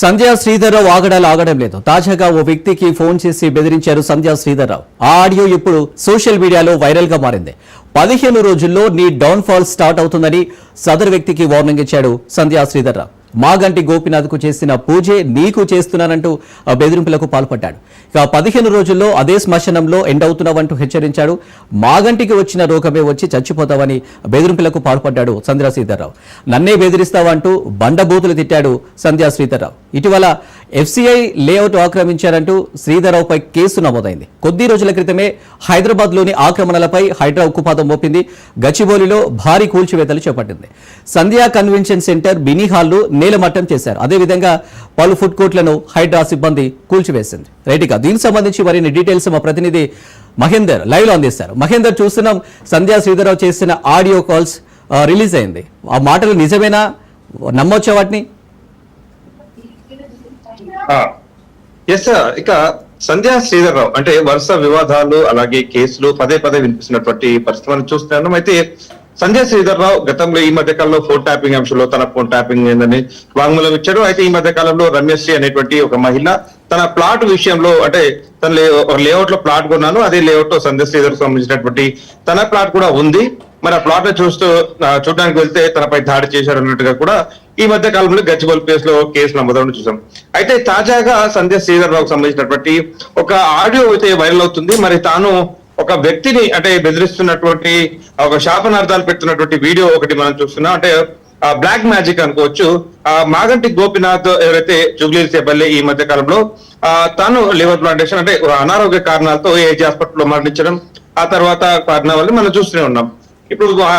సంధ్యా శ్రీధర్రావు ఆగడాలు ఆగడం లేదు. తాజాగా ఓ వ్యక్తికి ఫోన్ చేసి బెదిరించారు సంధ్యా శ్రీధర్రావు. ఆ ఆడియో ఇప్పుడు సోషల్ మీడియాలో వైరల్గా మారింది. పదిహేను రోజుల్లో నీ డౌన్ ఫాల్ స్టార్ట్ అవుతుందని సదర్ వ్యక్తికి వార్నింగ్ ఇచ్చాడు సంధ్యా శ్రీధర్రావు. మాగంటి గోపినాథ్కు చేసిన పూజే నీకు చేస్తున్నానంటూ బెదిరింపులకు పాల్పడ్డాడు. ఇక పదిహేను రోజుల్లో అదే శ్మశానంలో ఎండ్ అవుతున్నావంటూ హెచ్చరించాడు. మాగంటికి వచ్చిన రోగమే వచ్చి చచ్చిపోతావని బెదిరింపులకు పాల్పడ్డాడు సంధ్యా శ్రీధర్రావు. నన్నే బెదిరిస్తావంటూ బండబూతులు తిట్టాడు సంధ్యా శ్రీధర్రావు. ఇటీవల ఎఫ్సీఐ లేఅవుట్ ఆక్రమించారంటూ శ్రీధర్రావుపై కేసు నమోదైంది. కొద్ది రోజుల క్రితమే హైదరాబాద్లోని ఆక్రమణలపై హైడ్రా ఉక్కుపాతం మోపింది. గచ్చిబౌలిలో భారీ కూల్చివేతలు చేపట్టింది. సంధ్యా కన్వెన్షన్ సెంటర్ బినీ హాల్ను నేలమట్టం చేశారు. అదేవిధంగా పలు ఫుడ్ కోర్టులను హైడ్రా సిబ్బంది కూల్చివేసింది. రైట్గా దీనికి సంబంధించి మరిన్ని డీటెయిల్స్ మా ప్రతినిధి మహేందర్ లైవ్లో అందిస్తారు. మహేందర్ చూస్తున్నాం సంధ్యా శ్రీధర్రావు చేసిన ఆడియో కాల్స్ రిలీజ్ అయింది. ఆ మాటలు నిజమేనా? నమ్మొచ్చా వాటిని? ఎస్ ఇక సంధ్యా శ్రీధర్రావు అంటే వరుస వివాదాలు అలాగే కేసులు పదే పదే వినిపిస్తున్నటువంటి పరిస్థితి మనం చూస్తున్నాం అయితే సంధ్యా శ్రీధర్రావు గతంలో ఈ మధ్య కాలంలో ఫోన్ ట్యాపింగ్ అంశంలో తన ఫోన్ ట్యాపింగ్ ఏందని వాంగ్మూలం ఇచ్చాడు. అయితే ఈ మధ్య కాలంలో రమ్యశ్రీ అనేటువంటి ఒక మహిళ తన ప్లాట్ విషయంలో అంటే తన లేఅవుట్లో ప్లాట్ కొన్నాను అదే లేఅవుట్లో సంధ్యా శ్రీధర్ సంబంధించినటువంటి తన ప్లాట్ కూడా ఉంది. మరి ఆ ప్లాట్ చూస్తూ చూడడానికి వెళ్తే తనపై దాడి చేశారు అన్నట్టుగా కూడా ఈ మధ్య కాలంలో గచ్చిబౌల్ కేసు లో కేసు నమోదవడం చూసాం. అయితే తాజాగా సంధ్య శ్రీధర్ రావుకు సంబంధించినటువంటి ఒక ఆడియో అయితే వైరల్ అవుతుంది. మరి తాను ఒక వ్యక్తిని అంటే బెదిరిస్తున్నటువంటి ఒక శాపనార్థాలు పెడుతున్నటువంటి వీడియో ఒకటి మనం చూస్తున్నాం. అంటే బ్లాక్ మ్యాజిక్ అనుకోవచ్చు. ఆ మాగంటి గోపినాథ్ ఎవరైతే జుబ్లీస్ ఎమ్మెల్యే ఈ మధ్య కాలంలో ఆ, తాను లివర్ ప్లాంటేషన్ అంటే అనారోగ్య కారణాలతో ఏజీ హాస్పిటల్లో మరణించడం ఆ తర్వాత కారణాలని మనం చూస్తూనే ఉన్నాం. ఇప్పుడు ఆ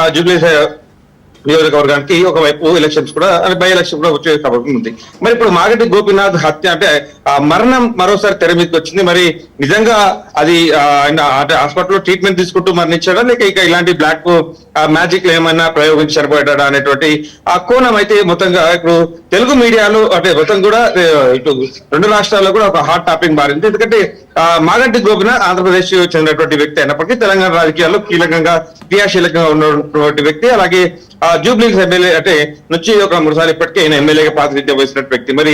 నియోజకవర్గానికి ఒకవైపు ఎలక్షన్స్ కూడా అంటే బై ఎలక్షన్ కూడా వచ్చే అవకాశం ఉంది. మరి ఇప్పుడు మాగంటి గోపీనాథ్ హత్య అంటే ఆ మరణం మరోసారి తెర మీదకి వచ్చింది. మరి నిజంగా అది ఆయన అంటే హాస్పిటల్లో ట్రీట్మెంట్ తీసుకుంటూ మరణించాడా? లేక ఇక ఇలాంటి బ్లాక్ మ్యాజిక్ ఏమైనా ప్రయోగించి చనిపోయాడా అనేటువంటి ఆ కోణం అయితే మొత్తంగా ఇప్పుడు తెలుగు మీడియాలో అంటే మొత్తం కూడా ఇటు రెండు రాష్ట్రాల్లో కూడా ఒక హాట్ టాపిక్ మారింది. ఎందుకంటే మాగంటి గోపినాథ్ ఆంధ్రప్రదేశ్ చెందినటువంటి వ్యక్తి అయినప్పటికీ తెలంగాణ రాజకీయాల్లో కీలకంగా క్రియాశీలకంగా ఉన్నటువంటి వ్యక్తి. అలాగే ఆ జూబ్లీస్ ఎమ్మెల్యే అంటే నుంచి ఒక మూడు సార్లు ఇప్పటికే ఆయన ఎమ్మెల్యేగా ప్రాతినిధ్యం వహిస్తున్న వ్యక్తి. మరి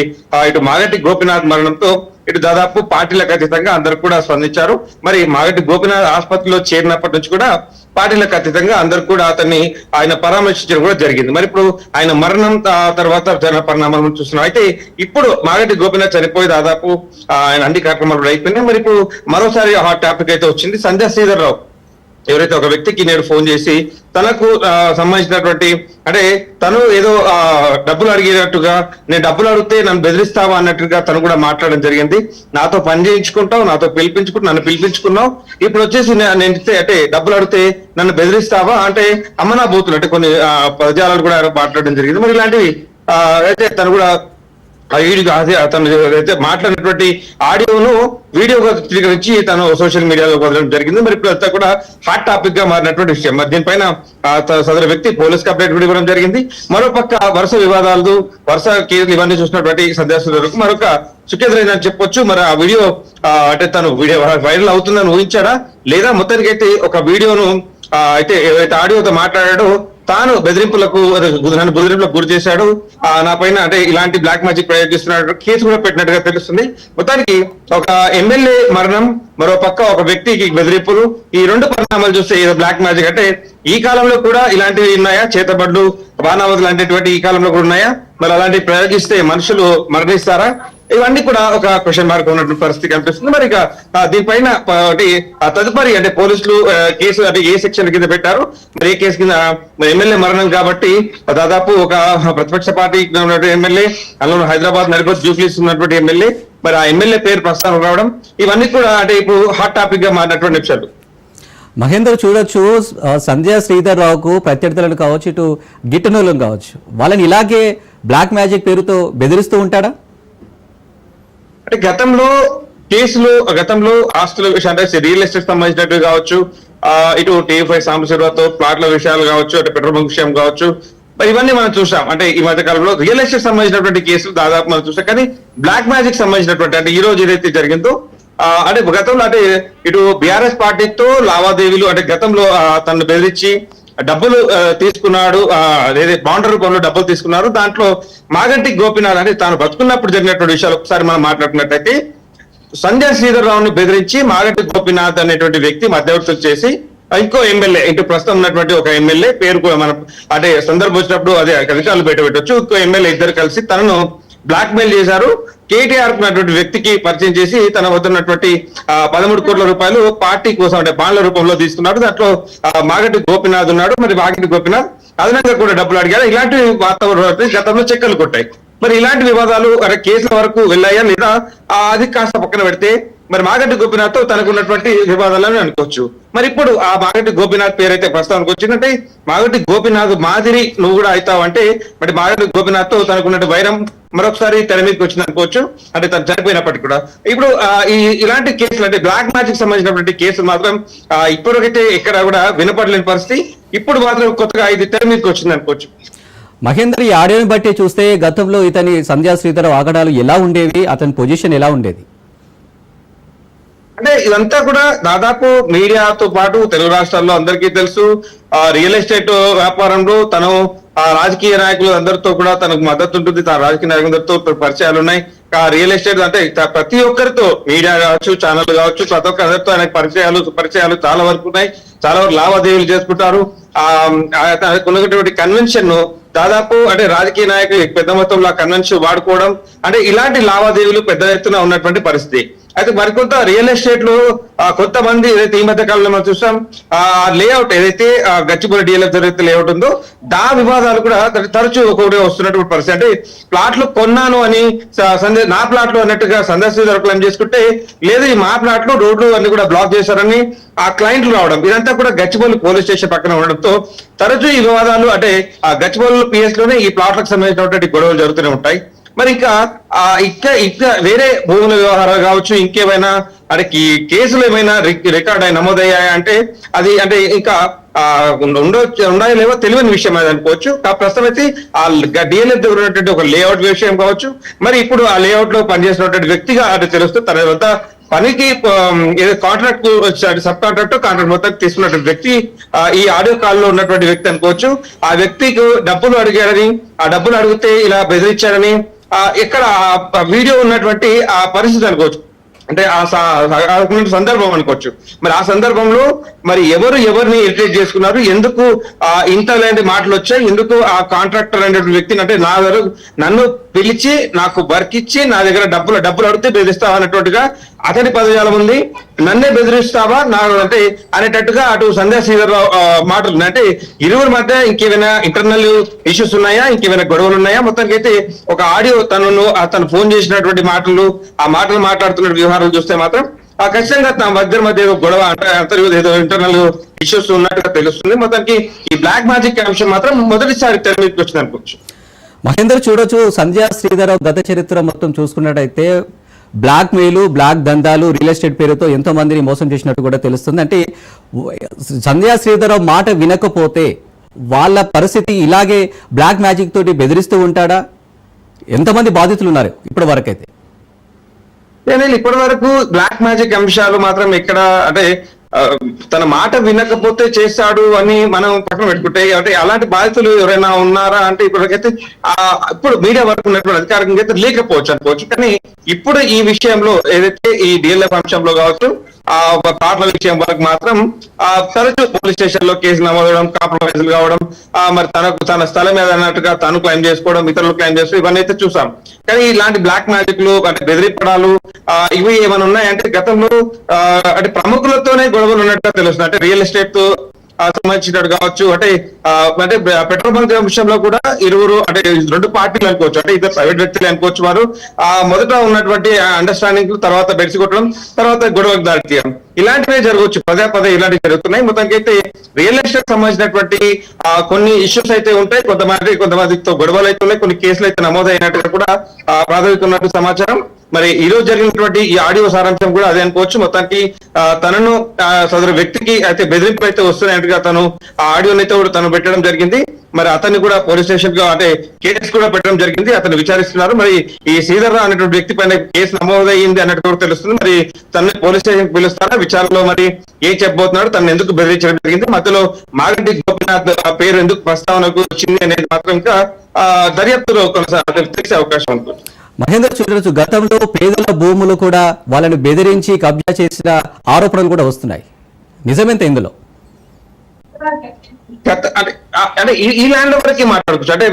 ఇటు మాగంటి గోపినాథ్ మరణంతో ఇటు దాదాపు పార్టీలకు అతీతంగా అందరు కూడా స్పందించారు. మరి మాగటి గోపినాథ్ ఆసుపత్రిలో చేరినప్పటి నుంచి కూడా పార్టీలకు అతీతంగా అందరు కూడా అతన్ని ఆయన పరామర్శించడం కూడా జరిగింది. మరి ఇప్పుడు ఆయన మరణం తర్వాత జన పరిణామాలను చూస్తున్నాం. అయితే ఇప్పుడు మాగటి గోపినాథ్ చనిపోయి దాదాపు ఆయన అన్ని కార్యక్రమాలు అయిపోయినాయి. మరి ఇప్పుడు మరోసారి హాట్ టాపిక్ అయితే వచ్చింది. సంధ్యా శ్రీధర్ రావు. ఎవరైతే ఒక వ్యక్తికి నేను ఫోన్ చేసి తనకు సంబంధించినటువంటి అంటే తను ఏదో ఆ, డబ్బులు అడిగేటట్టుగా నేను డబ్బులు అడిగితే నన్ను బెదిరిస్తావా అన్నట్టుగా తను కూడా మాట్లాడడం జరిగింది. నాతో పని చేయించుకుంటావు నాతో పిలిపించుకుంటూ నన్ను పిలిపించుకున్నావు. ఇప్పుడు వచ్చేసి నేను అంటే డబ్బులు అడిగితే నన్ను బెదిరిస్తావా? అంటే అమ్మనా బూతులు అంటే కొన్ని ఆ, పదజాలాలు కూడా మాట్లాడడం జరిగింది. మరి ఇలాంటివి ఆ, అయితే తను కూడా ఆ వీడియో అదే అతను అయితే మాట్లాడినటువంటి ఆడియోను వీడియోగా చిత్రీకరించి తను సోషల్ మీడియాలో వదలడం జరిగింది. మరి ఇప్పుడు అంతా కూడా హాట్ టాపిక్గా మారినటువంటి విషయం. మరి దీనిపైన సదరు వ్యక్తి పోలీస్ కంప్లైంట్ కూడా ఇవ్వడం జరిగింది. మరోపక్క వరుస వివాదాలు వరుస కేసులు ఇవన్నీ చూసినటువంటి సందేశాలకు మరొక సుఖేంద్రైందని చెప్పొచ్చు. మరి ఆ వీడియో అంటే తను వీడియో వైరల్ అవుతుందని ఊహించాడా? లేదా మొత్తానికి అయితే ఒక వీడియోను అయితే ఏవైతే ఆడియోతో మాట్లాడాడో తాను బెదిరింపులకు నన్ను బెదిరింపులకు గురి చేశాడు. నా పైన అంటే ఇలాంటి బ్లాక్ మ్యాజిక్ ప్రయోగిస్తున్నాడు. కేసు కూడా పెట్టినట్టుగా తెలుస్తుంది. మొత్తానికి ఒక ఎమ్మెల్యే మరణం మరో పక్క ఒక వ్యక్తికి బెదిరింపులు. ఈ రెండు పరిణామాలు చూస్తే ఏదో బ్లాక్ మ్యాజిక్ అంటే ఈ కాలంలో కూడా ఇలాంటివి ఉన్నాయా? చేతబడ్లు బాణావతులు లాంటిటువంటి ఈ కాలంలో కూడా ఉన్నాయా? మరి అలాంటివి ప్రయోగిస్తే మనుషులు మరణిస్తారా? ఇవన్నీ కూడా ఒక క్వశ్చన్ మార్క్ ఉన్నటువంటి పరిస్థితి కనిపిస్తుంది. మరి ఇక దీనిపైన అంటే తదుపరి అంటే పోలీసులు కేసు అంటే ఏ సెక్షన్ కింద పెట్టారు? మరి ఏ కేసు కింద ఎమ్మెల్యే మరణం కాబట్టి దాదాపు ఒక ప్రతిపక్ష పార్టీ ఉన్నటువంటి ఎమ్మెల్యే అందులో హైదరాబాద్ నడిపోతు జూబ్లీస్ ఉన్నటువంటి ఎమ్మెల్యే మరి ఆ ఎమ్మెల్యే పేరు ప్రస్తావన రావడం ఇవన్నీ కూడా అంటే ఇప్పుడు హాట్ టాపిక్గా మారినటువంటి అంశాలు మహేందర్ చూడొచ్చు సంధ్య సంధ్యా శ్రీధర్ రావుకు ప్రత్యర్థులను కావచ్చు ఇటు గిట్టనూలం కావచ్చు. వాళ్ళని ఇలాగే బ్లాక్ మ్యాజిక్ పేరుతో బెదిరిస్తూ ఉంటాడా? అంటే గతంలో కేసులు గతంలో ఆస్తుల విషయం రియల్ ఎస్టేట్ సంబంధించినట్టు కావచ్చు ఆ, ఇటు టీఎఫ్ఐ సాంబశివరావుతో ప్లాట్ల విషయాలు కావచ్చు అటు పెట్రోల్ బంక్ విషయం కావచ్చు మరి ఇవన్నీ మనం చూసాం. అంటే ఈ మధ్య కాలంలో రియల్ ఎస్టేట్ సంబంధించినటువంటి కేసులు దాదాపు మనం చూసాం. కానీ బ్లాక్ మ్యాజిక్ సంబంధించినటువంటి అంటే ఈ రోజు ఏదైతే జరిగిందో అంటే గతంలో అంటే ఇటు బీఆర్ఎస్ పార్టీతో లావాదేవీలు అంటే గతంలో తనను బెదిరించి డబ్బులు తీసుకున్నాడు ఆ, బాండ్ రూపంలో డబ్బులు తీసుకున్నారు. దాంట్లో మాగంటి గోపినాథ్ అంటే తాను బతుకున్నప్పుడు జరిగినటువంటి విషయాలు ఒకసారి మనం మాట్లాడుకున్నట్టయితే సంజయ్ శ్రీధర్ రావుని బెదిరించి మాగంటి గోపినాథ్ అనేటువంటి వ్యక్తి మధ్యవర్తులు చేసి ఇంకో ఎమ్మెల్యే ఇటు ప్రస్తుతం ఉన్నటువంటి ఒక ఎమ్మెల్యే పేరు మనం అంటే సందర్భం వచ్చినప్పుడు అదే అధికారులు బయట పెట్టవచ్చు ఇంకో ఎమ్మెల్యే ఇద్దరు కలిసి తనను బ్లాక్ మెయిల్ చేశారు. కేటీఆర్ ఉన్నటువంటి వ్యక్తికి పరిచయం చేసి తన వద్ద ఉన్నటువంటి పదమూడు కోట్ల రూపాయలు పార్టీ కోసం అంటే బాండ్ల రూపంలో తీసుకున్నాడు దాంట్లో మాగటి మాగంటి గోపినాథ్ ఉన్నాడు. మరి మాగంటి గోపినాథ్ అదనంగా కూడా డబ్బులు అడిగారు. ఇలాంటి వాతావరణం గతంలో చెక్కలు కొట్టాయి. మరి ఇలాంటి వివాదాలు అరే కేసుల వరకు వెళ్ళాయా లేదా? ఆ, అది కాస్త పక్కన పెడితే మరి మాగంటి గోపినాథ్తో తనకు ఉన్నటువంటి వివాదాలని అనుకోవచ్చు. మరి ఇప్పుడు ఆ మాగంటి గోపినాథ్ పేరైతే ప్రస్తావనకు వచ్చిందంటే మాగంటి గోపినాథ్ మాదిరి నువ్వు కూడా అవుతావు అంటే మరి మాగంటి గోపినాథ్తో తనకున్నట్టు వైరం మరొకసారి తెర మీదకి వచ్చింది అనుకోవచ్చు. అంటే తను చనిపోయినప్పటికీ కూడా. ఇప్పుడు ఈ ఇలాంటి కేసులు అంటే బ్లాక్ మ్యాజిక్ సంబంధించినటువంటి కేసులు మాత్రం ఇప్పటికైతే ఎక్కడ కూడా వినపడలేని పరిస్థితి. ఇప్పుడు మాత్రం కొత్తగా ఇది తెర మీదకి వచ్చింది అనుకోవచ్చు. మహేందర్ ఈ ఆడియోని బట్టి చూస్తే గతంలో ఇతని సంధ్యా శ్రీధర్ ఆగడాలు ఎలా ఉండేవి అతని పొజిషన్ ఎలా ఉండేది? అంటే ఇదంతా కూడా దాదాపు మీడియాతో పాటు తెలుగు రాష్ట్రాల్లో అందరికీ తెలుసు. ఆ రియల్ ఎస్టేట్ వ్యాపారంలో తను ఆ రాజకీయ నాయకులు అందరితో కూడా తనకు మద్దతు ఉంటుంది. తన రాజకీయ నాయకులందరితో పరిచయాలు ఉన్నాయి. ఆ రియల్ ఎస్టేట్ అంటే ప్రతి ఒక్కరితో మీడియా కావచ్చు ఛానల్ కావచ్చు ప్రతి ఒక్క అందరితో పరిచయాలు పరిచయాలు చాలా వరకు ఉన్నాయి. చాలా వరకు లావాదేవీలు చేసుకుంటారు. ఆ ఉన్నటువంటి కన్వెన్షన్ను దాదాపు అంటే రాజకీయ నాయకులు పెద్ద మొత్తంలో కన్వెన్షన్ వాడుకోవడం అంటే ఇలాంటి లావాదేవీలు పెద్ద ఎత్తున ఉన్నటువంటి పరిస్థితి. అయితే మరికొంత రియల్ ఎస్టేట్లో కొంతమంది ఏదైతే ఈ మధ్య కాలంలో మనం చూసాం ఆ లేఅవుట్ ఏదైతే ఆ, డిఎల్ఎఫ్ జరిగితే లేఅవుట్ ఉందో దా వివాదాలు కూడా తరచూ ఒకటి వస్తున్నటువంటి పరిస్థితి. అంటే ప్లాట్లు కొన్నాను అని నా ప్లాట్లు అన్నట్టుగా సందర్శించారు క్లెయిమ్ చేసుకుంటే లేదు ఈ మా ప్లాట్లు రోడ్లు అన్ని కూడా బ్లాక్ చేశారని ఆ క్లయింట్లు రావడం ఇదంతా కూడా గచ్చిబౌలి పోలీస్ స్టేషన్ పక్కన ఉండడంతో తరచూ ఈ వివాదాలు అంటే ఆ గచ్చిబౌలి పిఎస్లోనే ఈ ప్లాట్లకు సంబంధించినటువంటి గొడవలు జరుగుతూనే ఉంటాయి. మరి ఇంకా ఆ ఇంకా ఇక్క వేరే భూముల వ్యవహారాలు కావచ్చు ఇంకేమైనా అంటే కేసులు ఏమైనా రికార్డ్ అయి నమోదయ్యాయా అంటే అది అంటే ఇంకా ఆ ఉండొచ్చు ఉన్నాయో లేవో తెలియని విషయం అది అనుకోవచ్చు. ప్రస్తుతం అయితే ఆ డిఎల్ఎఫ్ దగ్గర ఉన్నటువంటి ఒక లేఅవుట్ విషయం కావచ్చు. మరి ఇప్పుడు ఆ లేఅవుట్లో పనిచేసినటువంటి వ్యక్తిగా అంటే తెలుస్తూ తన వద్ద పనికి ఏదో కాంట్రాక్ట్ సబ్ కాంట్రాక్ట్ కాంట్రాక్ట్ మొత్తం తీసుకున్నటువంటి వ్యక్తి ఆ, ఈ ఆడియో కాల్లో ఉన్నటువంటి వ్యక్తి అనుకోవచ్చు. ఆ వ్యక్తికి డబ్బులు అడిగాడని ఆ డబ్బులు అడిగితే ఇలా బెదిరించాడని ఇక్కడ ఆ వీడియో ఉన్నటువంటి ఆ పరిస్థితి అనుకోవచ్చు. అంటే ఆ సందర్భం అనుకోవచ్చు. మరి ఆ సందర్భంలో మరి ఎవరు ఎవరిని ఇరిటేట్ చేసుకున్నారు? ఎందుకు ఆ ఇంత లాంటి మాటలు వచ్చాయి? ఎందుకు ఆ కాంట్రాక్టర్ అనేటువంటి వ్యక్తిని అంటే నా దగ్గర నన్ను పిలిచి నాకు వర్క్ ఇచ్చి నా దగ్గర డబ్బులు డబ్బులు అడిగితే బెదిరిస్తావా అన్నట్టుగా అతడి పదజాలం ఉంది. నన్నే బెదిరిస్తావా? నా అంటే అనేటట్టుగా అటు సంధ్యా శ్రీధర్రావు మాటలు అంటే ఇరువురి మధ్య ఇంకేమైనా ఇంటర్నల్ ఇష్యూస్ ఉన్నాయా? ఇంకేమైనా గొడవలు ఉన్నాయా? మొత్తానికి అయితే ఒక ఆడియో తనను తను ఫోన్ చేసినటువంటి మాటలు ఆ మాటలు మాట్లాడుతున్న వ్యవహారాలు చూస్తే మాత్రం ఆ ఖచ్చితంగా తమ మధ్య మధ్య ఏదో గొడవ అంటే ఏదో ఇంటర్నల్ ఇష్యూస్ ఉన్నట్టుగా తెలుస్తుంది. మొత్తానికి ఈ బ్లాక్ మ్యాజిక్ అంశం మాత్రం మొదటిసారి తెర మీదకి వచ్చింది అనుకోవచ్చు. మహేందర్ చూడొచ్చు. సంధ్యా శ్రీధర్ గత చరిత్ర మొత్తం చూసుకున్నట్టయితే బ్లాక్ మెయిల్ బ్లాక్ దందాలు రియల్ ఎస్టేట్ పేరుతో ఎంతో మందిని మోసం చేసినట్టు కూడా తెలుస్తుంది. అంటే సంధ్యా శ్రీధరరావు మాట వినకపోతే వాళ్ళ పరిస్థితి ఇలాగే బ్లాక్ మ్యాజిక్ తోటి బెదిరిస్తూ ఉంటాడా? ఎంతమంది బాధితులు ఉన్నారు ఇప్పటి వరకైతే అయితే ఇప్పటి వరకు బ్లాక్ మ్యాజిక్ అంశాలు మాత్రం ఇక్కడ అంటే తన మాట వినకపోతే చేశాడు అని మనం పక్కన పెట్టుకుంటే అంటే అలాంటి బాధితులు ఎవరైనా ఉన్నారా అంటే ఇప్పటికైతే ఆ, ఇప్పుడు మీడియా వరకు ఉన్నటువంటి అధికారికంగా అయితే లేకపోవచ్చు అనుకోవచ్చు. కానీ ఇప్పుడు ఈ విషయంలో ఏదైతే ఈ డిఎల్ఎఫ్ అంశంలో కావచ్చు ఆ కార్ల విషయం వరకు మాత్రం ఆ తరచు పోలీస్ స్టేషన్లో కేసు నమోదవడం కాంప్రమైజ్ కావడం ఆ మరి తనకు తన స్థలం మీద అన్నట్టుగా తను క్లైమ్ చేసుకోవడం ఇతరులు క్లైమ్ చేసుకోవడం ఇవన్నీ అయితే చూసాం. కానీ ఇలాంటి బ్లాక్ మ్యాజిక్లు అంటే బెదిరిపడాలు ఆ, ఇవి ఏమైనా ఉన్నాయంటే గతంలో ఆ, అంటే ప్రముఖులతోనే గొడవలు ఉన్నట్టుగా తెలుస్తుంది. అంటే రియల్ ఎస్టేట్ సంబంధించినట్టు కావచ్చు అంటే అంటే పెట్రోల్ బంక్ విషయంలో కూడా ఇరువురు అంటే రెండు పార్టీలు అనుకోవచ్చు అంటే ఇద్దరు ప్రైవేట్ వ్యక్తులు అనుకోవచ్చు వారు. ఆ మొదట ఉన్నటువంటి అండర్స్టాండింగ్ తర్వాత బెడిసి కొట్టడం తర్వాత గొడవకు దారితీయడం ఇలాంటివే జరగవచ్చు పదే పదే ఇలాంటివి జరుగుతున్నాయి. మొత్తానికి అయితే రియల్ ఎస్టేట్ సంబంధించినటువంటి ఆ, కొన్ని ఇష్యూస్ అయితే ఉంటాయి. కొంతమంది కొంతమందితో గొడవలు అయితే ఉన్నాయి. కొన్ని కేసులు అయితే నమోదైనట్టుగా కూడా ప్రాథమిక ఉన్నట్టు సమాచారం. మరి ఈ రోజు జరిగినటువంటి ఈ ఆడియో సారాంశం కూడా అదే అనుకోవచ్చు. మొత్తానికి తనను సదరు వ్యక్తికి అయితే బెదిరింపు అయితే వస్తున్నాయట్టుగా తను ఆ ఆడియోని అయితే కూడా తను పెట్టడం జరిగింది. మరి అతన్ని కూడా పోలీస్ స్టేషన్గా అంటే కేసు కూడా పెట్టడం జరిగింది. అతను విచారిస్తున్నారు. మరి ఈ శ్రీధర్ రావు అనేటువంటి వ్యక్తి పైన కేసు నమోదయ్యింది అన్నట్టు కూడా తెలుస్తుంది. మరి తనని పోలీస్ స్టేషన్ పిలుస్తారా? విచారణలో మరి ఏం చెప్పబోతున్నాడు? తను ఎందుకు బెదిరించడం జరిగింది? మధ్యలో మాగంటి గోపినాథ్ పేరు ఎందుకు ప్రస్తావనకు వచ్చింది అనేది మాత్రం ఇంకా దర్యాప్తులో కొనసాగ తెలిసే అవకాశం ఉంటుంది మహేందర్ చూడవచ్చు గతంలో పేదల భూములు కూడా వాళ్ళని బెదిరించి కబ్జా చేసిన ఆరోపణలు కూడా వస్తున్నాయి. నిజమెంత ఇందులో? అంటే ఈ- ఈ ల్యాండ్ వరకే మాట్లాడుకోవచ్చు. అంటే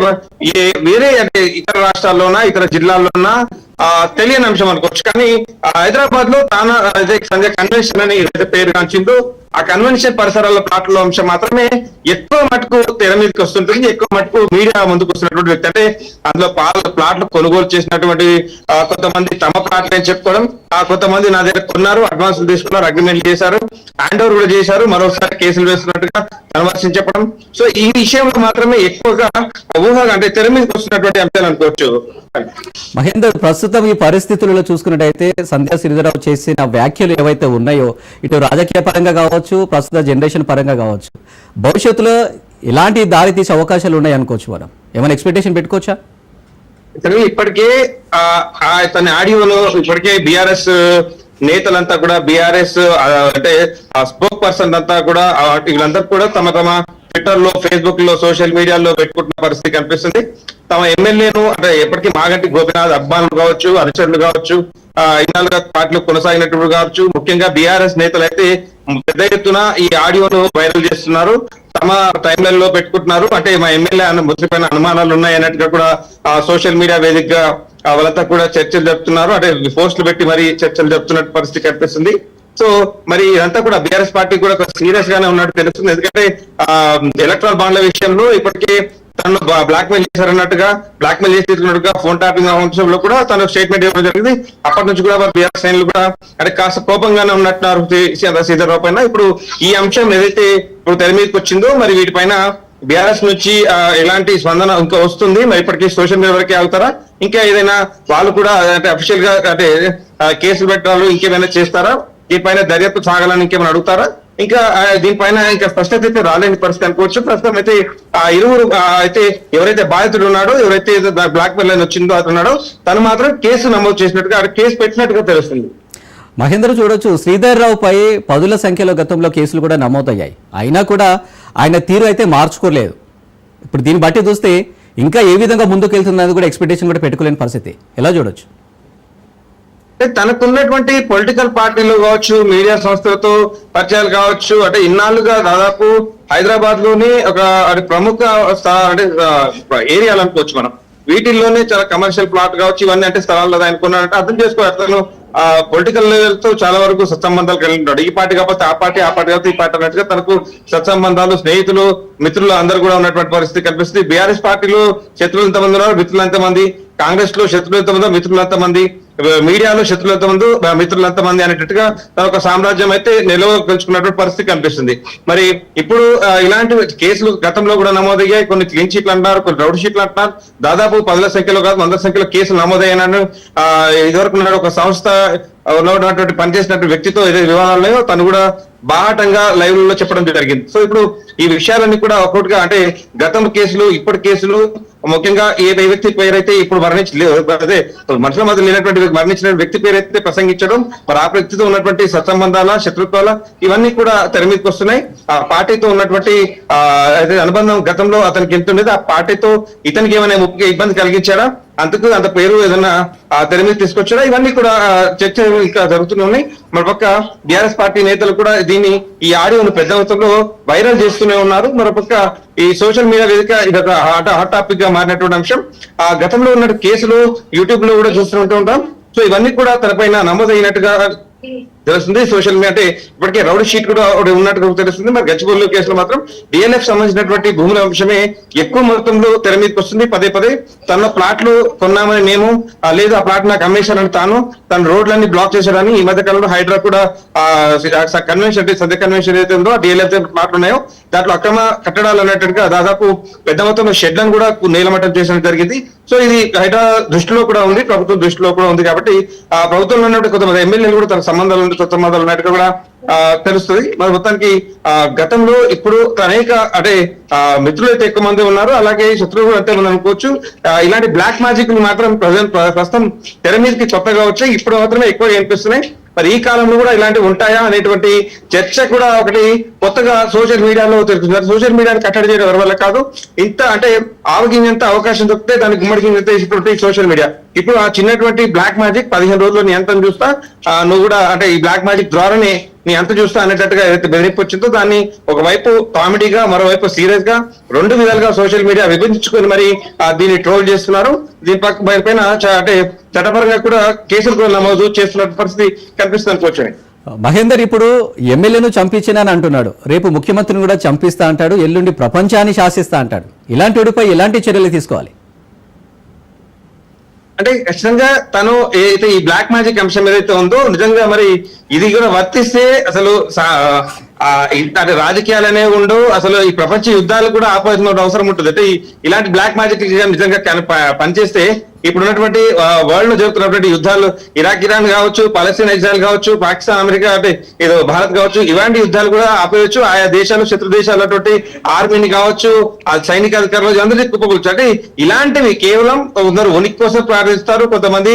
ఏ వేరే అంటే ఇతర రాష్ట్రాల్లోనా ఇతర జిల్లాల్లోనా ఆ, తెలియని అంశం అనుకోవచ్చు. కానీ హైదరాబాద్లో తానా సంజయ్ కన్వెన్షన్ అని ఏదైతే పేరు కాంచిందో ఆ కన్వెన్షన్ పరిసరాల ప్లాట్ల అంశం మాత్రమే ఎక్కువ మటుకు తెర మీదకి వస్తుంటుంది ఎక్కువ మటుకు మీడియా ముందుకు వస్తున్నటువంటి వ్యక్తి. అంటే అందులో పాల ప్లాట్లు కొనుగోలు చేసినటువంటి కొంతమంది తమ ప్లాట్లు అని చెప్పుకోవడం ఆ కొంతమంది నా దగ్గర కొన్నారు అడ్వాన్స్ తీసుకున్నారు అగ్రిమెంట్ చేశారు హ్యాండ్ ఓవర్ కూడా చేశారు మరోసారి కేసులు వేస్తున్నట్టుగా కన్వర్షన్ చెప్పడం. సో ఈ విషయంలో మాత్రమే ఎక్కువగా ఊహగా అంటే తెర మీదకి వస్తున్నటువంటి అంశాలు అనుకోవచ్చు. మహేందర్ ప్రస్తుతం ఈ పరిస్థితులలో చూసుకున్నట్టయితే సంధ్యా సిరిధరావు చేసిన వ్యాఖ్యలు ఏవైతే ఉన్నాయో ఇటు రాజకీయ పరంగా కావచ్చు ప్రస్తుత జనరేషన్ పరంగా కావచ్చు. భవిష్యత్తులో ఇలాంటి దారి తీసే అవకాశాలు ఉన్నాయి అనుకోవచ్చు మనం ఏమైనా ఎక్స్పెక్టేషన్ పెట్టుకోవచ్చా? ఇతను ఇప్పటికే ఆ తన ఆడియోలో ఇప్పటికే బిఆర్ఎస్ నేతలంతా కూడా బిఆర్ఎస్ అంటే ఆ స్పోక్ పర్సన్ అంతా కూడా వీళ్ళందరూ కూడా తమ తమ ట్విట్టర్లో ఫేస్బుక్లో సోషల్ మీడియాలో పెట్టుకుంటున్న పరిస్థితి కనిపిస్తుంది. తమ ఎమ్మెల్యేను అంటే ఎప్పటికీ మాగంటి గోపినాథ్ అబ్బానులు కావచ్చు అనుచరులు కావచ్చు ఇన్నాళ్ళుగా పార్టీలు కొనసాగినట్టు కావచ్చు ముఖ్యంగా బీఆర్ఎస్ నేతలు అయితే పెద్ద ఎత్తున ఈ ఆడియోను వైరల్ చేస్తున్నారు. తమ టైంలలో పెట్టుకుంటున్నారు. అంటే మా ఎమ్మెల్యే అన్న పైన అనుమానాలు ఉన్నాయి అన్నట్టుగా కూడా ఆ సోషల్ మీడియా వేదికగా వాళ్ళంతా కూడా చర్చలు జరుపుతున్నారు. అంటే పోస్టులు పెట్టి మరి చర్చలు జరుపుతున్న పరిస్థితి కనిపిస్తుంది. సో మరి ఇదంతా కూడా బీఆర్ఎస్ పార్టీ కూడా సీరియస్ గానే ఉన్నట్టు తెలుస్తుంది. ఎందుకంటే ఆ ఎలక్ట్రాల్ బాండ్ల విషయంలో ఇప్పటికే తను బ్లాక్ మెయిల్ చేశారన్నట్టుగా బ్లాక్ మెయిల్ చేసి తీసుకున్నట్టుగా ఫోన్ టాపింగ్ అంశంలో కూడా తన స్టేట్మెంట్ ఇవ్వడం జరిగింది. అప్పటి నుంచి కూడా బీఆర్ సైన్లు కూడా అంటే కాస్త కోపంగానే ఉన్నట్టున్నారు సీతారావు పైన. ఇప్పుడు ఈ అంశం ఏదైతే ఇప్పుడు తెర మీదకి వచ్చిందో మరి వీటిపైన బీఆర్ఎస్ నుంచి ఎలాంటి స్పందన ఇంకా వస్తుంది? మరి ఇప్పటికీ సోషల్ మీడియా వరకే ఆగుతారా? ఇంకా ఏదైనా వాళ్ళు కూడా అంటే అఫీషియల్గా అంటే కేసులు పెట్టాలి ఇంకేమైనా చేస్తారా? దీనిపైన దర్యాప్తు సాగాలని ఇంకేమైనా అడుగుతారా? ఇంకా దీనిపైన ఇంకా స్పష్టత అయితే రాలేని పరిస్థితి అనుకోవచ్చు. ప్రస్తుతం అయితే ఆ ఇరువురు అయితే ఎవరైతే బాధితుడు ఉన్నాడో ఎవరైతే బ్లాక్ మెయిల్ వచ్చిందో అతను తను మాత్రం కేసు నమోదు చేసినట్టుగా అక్కడ కేసు పెట్టినట్టుగా తెలుస్తుంది. మహేందర్ చూడొచ్చు శ్రీధర్ రావుపై పదుల సంఖ్యలో గతంలో కేసులు కూడా నమోదయ్యాయి. అయినా కూడా ఆయన తీరు అయితే మార్చుకోలేదు. ఇప్పుడు దీన్ని బట్టి చూస్తే ఇంకా ఏ విధంగా ముందుకు వెళ్తుందని కూడా ఎక్స్పెక్టేషన్ కూడా పెట్టుకోలేని పరిస్థితి. ఎలా చూడొచ్చు? తనకున్నటువంటి పొలిటికల్ పార్టీలు కావచ్చు మీడియా సంస్థలతో పరిచయాలు కావచ్చు అంటే ఇన్నాళ్ళుగా దాదాపు హైదరాబాద్లోని ఒక ప్రముఖ అంటే ఏరియాలు అనుకోవచ్చు మనం. వీటిల్లోనే చాలా కమర్షియల్ ప్లాట్ కావచ్చు ఇవన్నీ అంటే స్థలాల్లో ఆయన అర్థం చేసుకో అతను ఆ పొలిటికల్ లెవెల్తో చాలా వరకు సత్సంబంధాలు కలిగి ఉంటాడు ఈ పార్టీ కాకపోతే ఆ పార్టీ ఆ పార్టీ కాకపోతే ఈ పార్టీ అన్నట్టుగా తనకు సత్సంబంధాలు స్నేహితులు మిత్రులు అందరూ కూడా ఉన్నటువంటి పరిస్థితి కనిపిస్తుంది. బీఆర్ఎస్ పార్టీలో శత్రువులు ఎంతమంది ఉన్నారు? మిత్రులు ఎంతమంది? కాంగ్రెస్లో శత్రువులు ఎంతమంది మిత్రులు ఎంతమంది? మీడియాలో శత్రులంత ముందు మిత్రులంత మంది అనేటట్టుగా తన ఒక సామ్రాజ్యం అయితే నిలవగలుచుకున్నటువంటి పరిస్థితి కనిపిస్తుంది. మరి ఇప్పుడు ఇలాంటి కేసులు గతంలో కూడా నమోదయ్యాయి. కొన్ని క్లీన్ షీట్లు అంటున్నారు కొన్ని రౌడ్ షీట్లు అంటున్నారు. దాదాపు పదుల సంఖ్యలో కాదు వందల సంఖ్యలో కేసులు నమోదయ్యాయని ఆ, ఇదివరకు ఒక సంస్థ ఉన్నటువంటి పనిచేసినటువంటి వ్యక్తితో ఏదైతే వివాదాలు ఉన్నాయో తను కూడా బాహటంగా లైవ్లో చెప్పడం జరిగింది. సో ఇప్పుడు ఈ విషయాలన్నీ కూడా ఒక్కొక్కటిగా అంటే గతం కేసులు ఇప్పటి కేసులు ముఖ్యంగా ఏ వ్యక్తి పేరైతే ఇప్పుడు మరణించలేదు అదే మనుషుల మధ్య లేనటువంటి మరణించిన వ్యక్తి పేరైతే ప్రసంగించడం మరి ఆ వ్యక్తితో ఉన్నటువంటి సత్సంబంధాల శత్రుత్వాల ఇవన్నీ కూడా తెరమీదకి వస్తున్నాయి. ఆ పార్టీతో ఉన్నటువంటి ఆ అనుబంధం గతంలో అతనికి ఎంత ఉండేది ఆ పార్టీతో ఇతనికి ఏమైనా ముఖ్య ఇబ్బంది కలిగించాడా? అందుకు అంత పేరు ఏదైనా తెర మీద తీసుకొచ్చారా? ఇవన్నీ కూడా చర్చ చర్చలు ఇంకా జరుగుతూనే ఉన్నాయి. మరోపక్క బీఆర్ఎస్ పార్టీ నేతలు కూడా దీన్ని ఈ ఆడియోను పెద్ద మొత్తంలో వైరల్ చేస్తూనే ఉన్నారు. మరోపక్క ఈ సోషల్ మీడియా వేదిక ఇది ఒక హాట్ హాట్ టాపిక్గా మారినటువంటి అంశం. ఆ గతంలో ఉన్న కేసులు యూట్యూబ్లో కూడా చూస్తూ ఉంటాం సో ఇవన్నీ కూడా తనపైన నమోదైనట్టుగా తెలుస్తుంది సోషల్ మీడియా అంటే ఇప్పటికే రౌడీ షీట్ కూడా ఉన్నట్టు ఉన్నట్టుగా తెలుస్తుంది. మరి గచ్చిబౌలి కేసులో మాత్రం డిఎల్ఎఫ్ సంబంధించినటువంటి భూముల అంశమే ఎక్కువ మొత్తంలో తెర మీదకి వస్తుంది. పదే పదే తన ప్లాట్లు కొన్నామని మేము లేదు ఆ ప్లాట్ నాకు అమ్మేశానని తాను తన రోడ్లన్నీ బ్లాక్ చేశారని ఈ మధ్య కాలంలో హైడ్రా కూడా కన్వెన్షన్ అంటే సద్య కన్వెన్షన్ ఏదైతే ఉందో డిఎల్ఎఫ్ ప్లాట్లు ఉన్నాయో దాంట్లో అక్రమ కట్టడాలు అన్నట్టుగా దాదాపు పెద్ద మొత్తంలో షెడ్లను కూడా నేలమట్టం చేయడం జరిగింది. సో ఇది హైడ్రా దృష్టిలో కూడా ఉంది ప్రభుత్వం దృష్టిలో కూడా ఉంది కాబట్టి ఆ ప్రభుత్వంలో ఉన్నటువంటి కొంతమంది ఎమ్మెల్యేలు కూడా తన సంబంధాలు ఉండి ఉన్నట్టుగా కూడా తెలుస్తుంది. మరి మొత్తానికి గతంలో ఇప్పుడు అనేక అంటే ఆ, మిత్రులు అయితే ఎక్కువ మంది ఉన్నారు. అలాగే శత్రువులు కూడా అంతే మంది అనుకోవచ్చు. ఇలాంటి బ్లాక్ మ్యాజిక్ మాత్రం ప్రజెంట్ ప్రస్తుతం తెర మీదకి కొత్తగా వచ్చాయి ఇప్పుడు మాత్రమే ఎక్కువ కనిపిస్తున్నాయి మరి ఈ కాలంలో కూడా ఇలాంటివి ఉంటాయా అనేటువంటి చర్చ కూడా ఒకటి కొత్తగా సోషల్ మీడియాలో తెలుస్తుంది. సోషల్ మీడియాని కట్టడి చేయడం ఎవరి వల్ల కాదు? ఇంత అంటే ఆవగింజంత అవకాశం దొరికితే దానికి గుమ్మడి గింజంత సోషల్ మీడియా. ఇప్పుడు ఆ చిన్నటువంటి బ్లాక్ మ్యాజిక్ పదిహేను రోజుల్లో నీ అంతం చూస్తా. నువ్వు కూడా అంటే ఈ బ్లాక్ మ్యాజిక్ ద్వారానే నీ అంత చూస్తా అనేటట్టుగా ఏదైతే బెదిరింపు వచ్చిందో దాన్ని ఒకవైపు కామెడీగా మరోవైపు సీరియస్గా రెండు విధాలుగా సోషల్ మీడియా విభజించుకొని మరి దీన్ని ట్రోల్ చేస్తున్నారు. దీని పక్క పైన అంటే చట్టపరంగా కూడా కేసులు కూడా నమోదు చేస్తున్న పరిస్థితి కనిపిస్తుంది అనుకోవచ్చు మహేందర్ ఇప్పుడు ఎమ్మెల్యేను చంపించినని అంటున్నాడు. రేపు ముఖ్యమంత్రిని కూడా చంపిస్తా అంటాడు ఎల్లుండి ప్రపంచాన్ని శాసిస్తా అంటాడు. ఇలాంటి వాడిపై ఎలాంటి చర్యలు తీసుకోవాలి? అంటే ఖచ్చితంగా తను ఏదైతే ఈ బ్లాక్ మ్యాజిక్ అంశం ఏదైతే ఉందో నిజంగా మరి ఇది కూడా వర్తిస్తే అసలు అంటే రాజకీయాలు అనేవి ఉండవు. అసలు ఈ ప్రపంచ యుద్ధాలు కూడా ఆపాల్సిన అవసరం ఉంటుంది. అంటే ఇలాంటి బ్లాక్ మ్యాజిక్ నిజంగా పనిచేస్తే ఇప్పుడు ఉన్నటువంటి వరల్డ్లో జరుగుతున్నటువంటి యుద్ధాలు ఇరాక్ ఇరాన్ కావచ్చు పాలస్తీన్ ఇజ్రాయల్ కావచ్చు పాకిస్తాన్ అమెరికా అంటే ఏదో భారత్ కావచ్చు ఇలాంటి యుద్ధాలు కూడా ఆపేయచ్చు. ఆయా దేశాలు శత్రు దేశాలు అటువంటి ఆర్మీని కావచ్చు ఆ సైనిక అధికారులు అందరినీ కుప్పకూర్చు అంటే ఇలాంటివి కేవలం కొందరు ఉనికి కోసం ప్రార్థిస్తారు కొంతమంది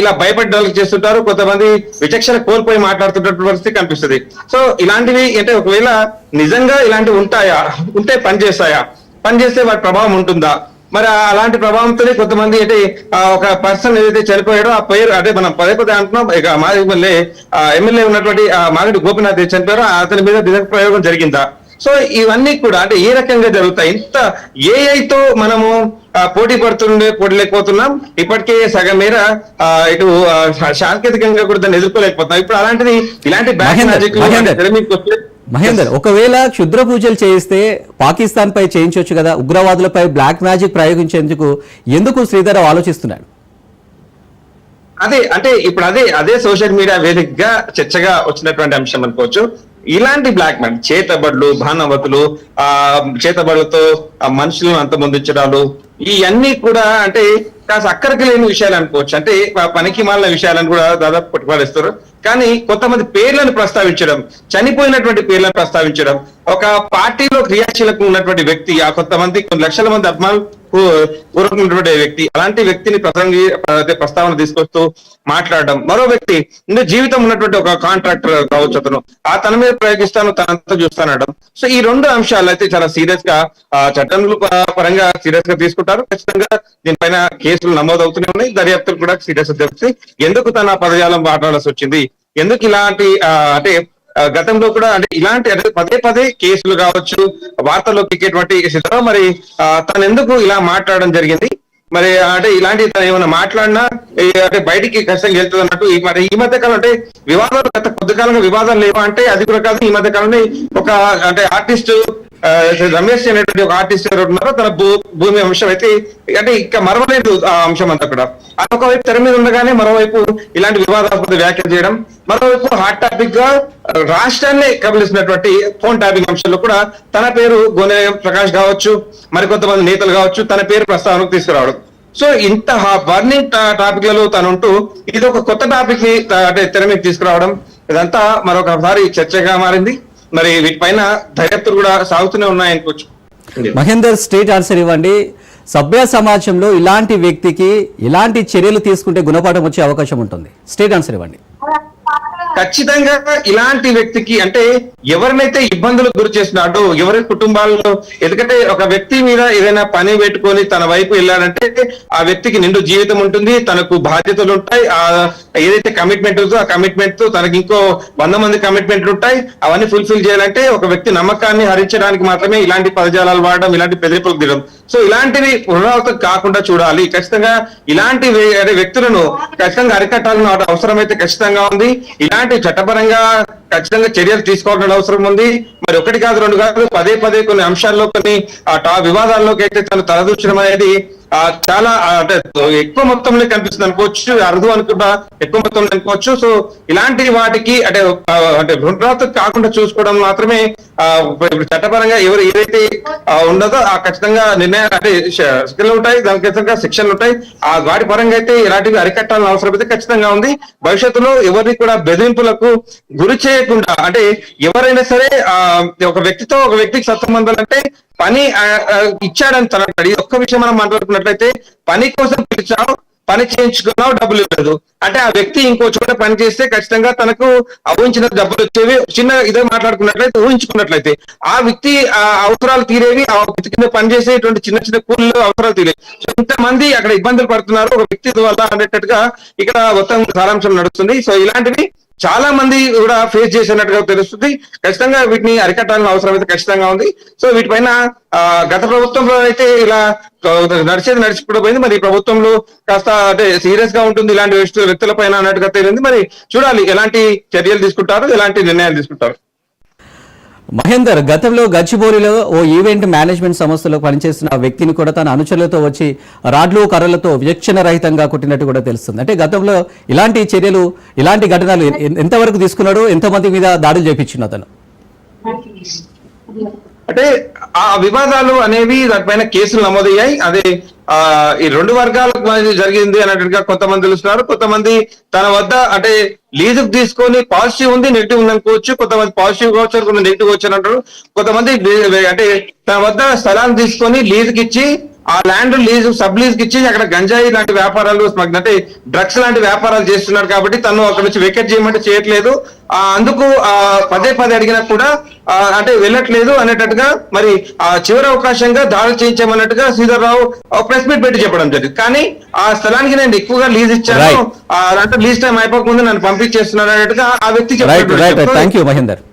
ఇలా భయపడ్డానికి చేస్తుంటారు కొంతమంది విచక్షణ కోల్పోయి మాట్లాడుతున్నటువంటి పరిస్థితి కనిపిస్తుంది. సో ఇలాంటివి అంటే ఒకవేళ నిజంగా ఇలాంటివి ఉంటాయా? ఉంటే పనిచేస్తాయా? పనిచేస్తే వాటి ప్రభావం ఉంటుందా? మరి అలాంటి ప్రభావంతోనే కొంతమంది అంటే ఒక పర్సన్ ఏదైతే చనిపోయాడో ఆ పేరు అంటే మనం పదే పదే అంటున్నాం. ఇక మాది ఎమ్మెల్యే ఎమ్మెల్యే ఉన్నటువంటి మాగడి గోపినాథ్ చనిపోయారో అతని మీద విధ ప్రయోగం జరిగిందా? సో ఇవన్నీ కూడా అంటే ఏ రకంగా జరుగుతాయి? ఇంత ఏఐతో మనము పోటీ పడుతుండే పోటీ లేకపోతున్నాం ఇప్పటికే సగం మేర ఆ, ఇటు సాంకేతికంగా కూడా దాన్ని ఎదుర్కోలేకపోతున్నాం. ఇప్పుడు అలాంటిది ఇలాంటి బ్యాక్ మహేందర్, మ్యాజిక్ మహేందర్. ఒకవేళ క్షుద్ర పూజలు చేయిస్తే పాకిస్తాన్ పై చేయించవచ్చు కదా ఉగ్రవాదులపై బ్లాక్ మ్యాజిక్ ప్రయోగించేందుకు ఎందుకు శ్రీధర్ ఆలోచిస్తున్నాడు అదే అంటే ఇప్పుడు అదే అదే సోషల్ మీడియా వేదికగా చర్చగా వచ్చినటువంటి అంశం అనుకోవచ్చు ఇలాంటి బ్లాక్ మ్యాన్ చేతబడులు భానవతులు ఆ చేతబడులతో ఆ మనుషులను అంతమొందించడాలు ఇవన్నీ కూడా అంటే కాస్త అక్కడికి లేని విషయాలు అనుకోవచ్చు. అంటే పనికి మాలిన విషయాలను కూడా దాదాపు పట్టుకోలేస్తారు కానీ కొంతమంది పేర్లను ప్రస్తావించడం చనిపోయినటువంటి పేర్లను ప్రస్తావించడం ఒక పార్టీలో క్రియాశీలకు ఉన్నటువంటి వ్యక్తి ఆ కొంతమంది కొన్ని లక్షల మంది అభిమానులు పూర్వకమైనటువంటి వ్యక్తి అలాంటి వ్యక్తిని ప్రసంగి ప్రస్తావన తీసుకొస్తూ మాట్లాడడం. మరో వ్యక్తి ఇంకా జీవితం ఉన్నటువంటి ఒక కాంట్రాక్టర్ కావచ్చు అతను. ఆ తన మీద ప్రయోగిస్తాను తనంతా చూస్తానడం సో ఈ రెండు అంశాలు అయితే చాలా సీరియస్గా ఆ, చట్టంలో ప- పరంగా సీరియస్గా తీసుకుంటారు. ఖచ్చితంగా దీనిపైన కేసులు నమోదవుతూనే ఉన్నాయి. దర్యాప్తులు కూడా సీరియస్గా జరుగుతాయి. ఎందుకు తన పదజాలం మాట్లాడాల్సి వచ్చింది? ఎందుకు ఇలాంటి అంటే గతంలో కూడా అంటే ఇలాంటి అంటే పదే పదే కేసులు కావచ్చు వార్తల్లోకి ఎక్కేటువంటి సిద్ధరావు మరి తను ఎందుకు ఇలా మాట్లాడడం జరిగింది? మరి అంటే ఇలాంటి తను ఏమైనా మాట్లాడినా అంటే బయటికి ఖచ్చితంగా వెళ్తుంది అన్నట్టు ఈ- మరి ఈ మధ్య కాలం అంటే వివాదాలు గత కొద్ది కాలంగా వివాదాలు లేవా అంటే అది కూడా కాదు ఈ మధ్య కాలంలో ఒక అంటే ఆర్టిస్ట్ రమేష్ అనేటువంటి ఒక ఆర్టిస్ట్ ఎవరు ఉన్నారో తన భూ భూమి అంశం అయితే అంటే ఇంకా మరవలేదు ఆ అంశం అంతా కూడా. అది ఒకవైపు తెర మీద ఉండగానే మరోవైపు ఇలాంటి వివాదాస్పద వ్యాఖ్యలు చేయడం మరోవైపు హాట్ టాపిక్గా రాష్ట్రాన్ని కబలిసినటువంటి ఫోన్ టాపిక్ అంశంలో కూడా తన పేరు గోనె ప్రకాష్ కావచ్చు మరికొంతమంది నేతలు కావచ్చు తన పేరు ప్రస్తావనకు తీసుకురావడం. సో ఇంత బర్నింగ్ టాపిక్లలో తను ఉంటూ ఇది ఒక కొత్త టాపిక్ని అంటే తెర మీద తీసుకురావడం ఇదంతా మరొకసారి చర్చగా మారింది. మరి వీటిపైన దర్యాప్తులు కూడా సాగుతూనే ఉన్నాయనుకోవచ్చు. మహేందర్ స్టేట్ ఆన్సర్ ఇవ్వండి. సభ్య సమాజంలో ఇలాంటి వ్యక్తికి ఇలాంటి చర్యలు తీసుకుంటే గుణపాఠం వచ్చే అవకాశం ఉంటుంది. స్టేట్ ఆన్సర్ ఇవ్వండి. ఖచ్చితంగా ఇలాంటి వ్యక్తికి అంటే ఎవరినైతే ఇబ్బందులకు గురి చేస్తున్నాడో ఎవరి కుటుంబాల్లో ఎందుకంటే ఒక వ్యక్తి మీద ఏదైనా పని పెట్టుకొని తన వైపు వెళ్ళాడంటే ఆ వ్యక్తికి నిండు జీవితం ఉంటుంది తనకు బాధ్యతలు ఉంటాయి ఆ ఏదైతే కమిట్మెంట్ ఉందో ఆ కమిట్మెంట్తో తనకి ఇంకో వంద మంది కమిట్మెంట్లు ఉంటాయి అవన్నీ ఫుల్ఫిల్ చేయాలంటే ఒక వ్యక్తి నమ్మకాన్ని హరించడానికి మాత్రమే ఇలాంటి పదజాలాలు వాడడం ఇలాంటి బెదిరింపులకు దిగడం సో ఇలాంటివి పునరావృతం కాకుండా చూడాలి. ఖచ్చితంగా ఇలాంటి వ్యక్తులను ఖచ్చితంగా అరికట్టాలని అవసరం అయితే ఖచ్చితంగా ఉంది. ఇలాంటి చట్టపరంగా ఖచ్చితంగా చర్యలు తీసుకోవాల్సిన అవసరం ఉంది. మరి ఒకటి కాదు రెండు కాదు పదే పదే కొన్ని అంశాల్లో కొన్ని ఆ వివాదాల్లోకి అయితే తను తలదూర్చడం అనేది చాలా అంటే ఎక్కువ మొత్తంలో కనిపిస్తుంది అనుకోవచ్చు అరుదు అనుకుంటా ఎక్కువ మొత్తంలో అనుకోవచ్చు. సో ఇలాంటి వాటికి అంటే అంటే రుణరాత కాకుండా చూసుకోవడం మాత్రమే ఇప్పుడు చట్టపరంగా ఎవరు ఏదైతే ఉండదో ఆ ఖచ్చితంగా నిర్ణయాలు అంటే శిక్షలు ఉంటాయి దానికి ఖచ్చితంగా శిక్షలు ఉంటాయి. ఆ వాటి పరంగా అయితే ఇలాంటివి అరికట్టాలని అవసరం అయితే ఖచ్చితంగా ఉంది. భవిష్యత్తులో ఎవరిని కూడా బెదిరింపులకు గురి చేయకుండా అంటే ఎవరైనా సరే ఆ ఒక వ్యక్తితో ఒక వ్యక్తికి సత్సంబంధాలు అంటే పని ఇచ్చాడని తన ఒక్క విషయం మనం మాట్లాడుకున్నట్లయితే పని కోసం పిలిచావు పని చేయించుకున్నావు డబ్బులు ఇవ్వలేదు. అంటే ఆ వ్యక్తి ఇంకో చోట పని చేస్తే ఖచ్చితంగా తనకు ఊహించిన డబ్బులు వచ్చేవి చిన్న ఇదే మాట్లాడుకున్నట్లయితే ఊహించుకున్నట్లయితే. ఆ వ్యక్తి ఆ అవసరాలు తీరేవి ఆ వ్యక్తి కింద పనిచేసేటువంటి చిన్న చిన్న కూలీలు అవసరాలు తీరేవి. సో ఇంతమంది అక్కడ ఇబ్బందులు పడుతున్నారు. ఒక వ్యక్తి వల్ల అనేటట్టుగా ఇక్కడ మొత్తం సారాంశం నడుస్తుంది. సో ఇలాంటివి చాలా మంది కూడా ఫేస్ చేసినట్టుగా తెలుస్తుంది. ఖచ్చితంగా వీటిని అరికట్టాలని అవసరం అయితే ఖచ్చితంగా ఉంది. సో వీటిపైన ఆ, గత ప్రభుత్వంలో అయితే ఇలా నడిచేది నడిచిపోయింది. మరి ప్రభుత్వంలో కాస్త అంటే సీరియస్గా ఉంటుంది ఇలాంటి వ్యక్తుల వ్యక్తుల పైన అన్నట్టుగా తెలియదు మరి చూడాలి ఎలాంటి చర్యలు తీసుకుంటారు ఎలాంటి నిర్ణయాలు తీసుకుంటారు. మహేందర్ గతంలో గచ్చిబౌలిలో ఓ ఈవెంట్ మేనేజ్మెంట్ సంస్థలో పనిచేస్తున్న వ్యక్తిని కూడా తన అనుచరులతో వచ్చి రాడ్లు కర్రలతో విచక్షణ రహితంగా కొట్టినట్టు కూడా తెలుస్తుంది. అంటే గతంలో ఇలాంటి చర్యలు ఇలాంటి ఘటనలు ఎంతవరకు తీసుకున్నాడు ఎంతమంది మీద దాడులు చేపించిన అతను? అంటే ఆ వివాదాలు అనేవి దానిపైన కేసులు నమోదయ్యాయి. అదే ఆ ఈ రెండు వర్గాలకు జరిగింది అన్నట్టుగా కొంతమంది తెలుస్తున్నారు. కొంతమంది తన వద్ద అంటే లీజుకు తీసుకొని పాజిటివ్ ఉంది నెగిటివ్ ఉంది అనుకోవచ్చు కొంతమంది పాజిటివ్ కావచ్చు కొంత నెగిటివ్ వచ్చు అంటారు కొంతమంది అంటే తన వద్ద స్థలాన్ని తీసుకొని లీజుకి ఇచ్చి ఆ ల్యాండ్ లీజు సబ్ లీజ్ ఇచ్చి అక్కడ గంజాయి లాంటి వ్యాపారాలు అంటే డ్రగ్స్ లాంటి వ్యాపారాలు చేస్తున్నారు కాబట్టి తను అక్కడ నుంచి వెకెట్ చేయమంటే చేయట్లేదు. ఆ అందుకు ఆ పదే పదే అడిగినా కూడా అంటే వెళ్ళట్లేదు అనేటట్టుగా మరి ఆ చివరి అవకాశంగా దాడి చేయించామన్నట్టుగా శ్రీధర్రావు ప్రెస్ మీట్ పెట్టి చెప్పడం జరిగింది. కానీ ఆ స్థలానికి నేను ఎక్కువగా లీజ్ ఇచ్చాను. అంటే లీజ్ టైం అయిపోకముందు నన్ను పంపించేస్తున్నాను అన్నట్టుగా ఆ వ్యక్తి రైట్